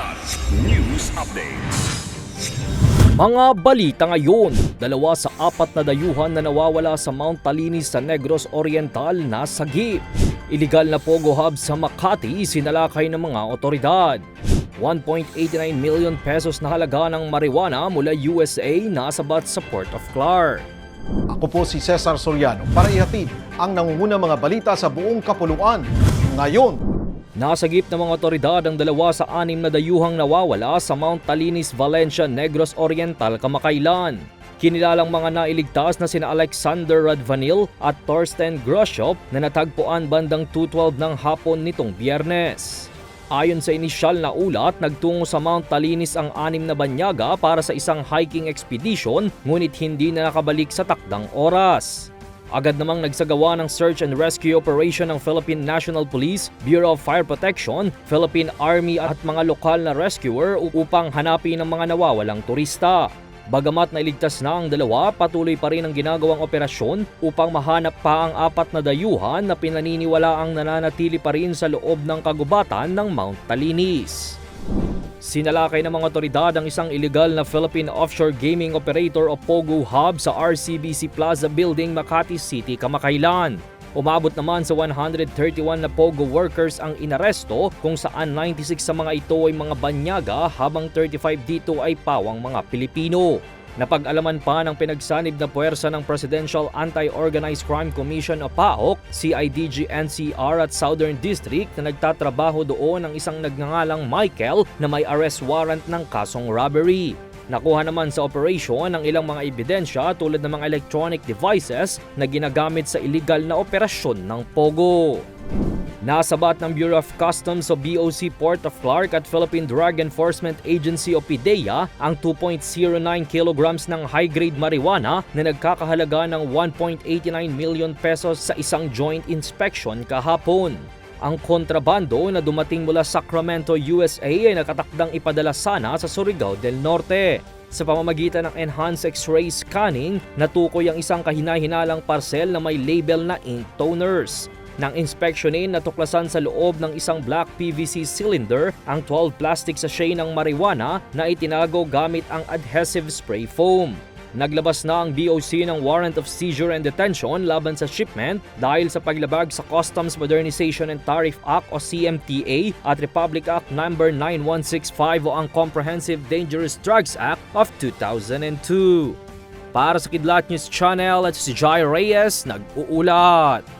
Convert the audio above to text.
Kidlat News Updates. Mga balita ngayon, dalawa sa apat na dayuhan na nawawala sa Mount Talinis sa Negros Oriental na sagip. Iligal na Pogo Hub sa Makati sinalakay ng mga otoridad. 1.89 million pesos na halaga ng marijuana mula USA nasabat sa Port of Clark. Ako po si Cesar Soriano para ihatid ang nangunguna mga balita sa buong kapuluan. Ngayon, Nasagip ng mga otoridad ang dalawa sa anim na dayuhang nawawala sa Mount Talinis, Valencia, Negros Oriental kamakailan. Kinilalang mga nailigtas na sina Alexander Radvanil at Torsten Groshop na natagpuan bandang 2.12 ng hapon nitong biyernes. Ayon sa inisyal na ulat, nagtungo sa Mount Talinis ang anim na banyaga para sa isang hiking expedition ngunit hindi na nakabalik sa takdang oras. Agad namang nagsagawa ng search and rescue operation ng Philippine National Police, Bureau of Fire Protection, Philippine Army at mga lokal na rescuer upang hanapin ang mga nawawalang turista. Bagamat nailigtas na ang dalawa, patuloy pa rin ang ginagawang operasyon upang mahanap pa ang apat na dayuhan na pinaniniwala ang nananatili pa rin sa loob ng kagubatan ng Mount Talinis. Sinalakay ng mga otoridad ang isang illegal na Philippine offshore gaming operator o POGO hub sa RCBC Plaza Building, Makati City, kamakailan. Umabot naman sa 131 na POGO workers ang inaresto kung saan 96 sa mga ito ay mga banyaga habang 35 dito ay pawang mga Pilipino. Napag-alaman pa ng pinagsanib na puwersa ng Presidential Anti-Organized Crime Commission o PAOK, CIDG NCR at Southern District na nagtatrabaho doon ang isang nagngangalang Michael na may arrest warrant ng kasong robbery. Nakuha naman sa operasyon ang ilang mga ebidensya tulad ng mga electronic devices na ginagamit sa illegal na operasyon ng POGO. Nasabat ng Bureau of Customs o BOC Port of Clark at Philippine Drug Enforcement Agency o PIDEA ang 2.09 kilograms ng high-grade marijuana na nagkakahalaga ng 1.89 million pesos sa isang joint inspection kahapon. Ang kontrabando na dumating mula Sacramento, USA ay nakatakdang ipadala sana sa Surigao del Norte. Sa pamamagitan ng enhanced X-ray scanning, natukoy ang isang kahinahinalang parcel na may label na ink toners. Nang inspeksyonin, natuklasan sa loob ng isang black PVC cylinder ang 12 plastic sachet ng marijuana na itinago gamit ang adhesive spray foam. Naglabas na ang BOC ng Warrant of Seizure and Detention laban sa shipment dahil sa paglabag sa Customs Modernization and Tariff Act o CMTA at Republic Act No. 9165 o ang Comprehensive Dangerous Drugs Act of 2002. Para sa Kidlat News Channel at si Jai Reyes, nag-uulat.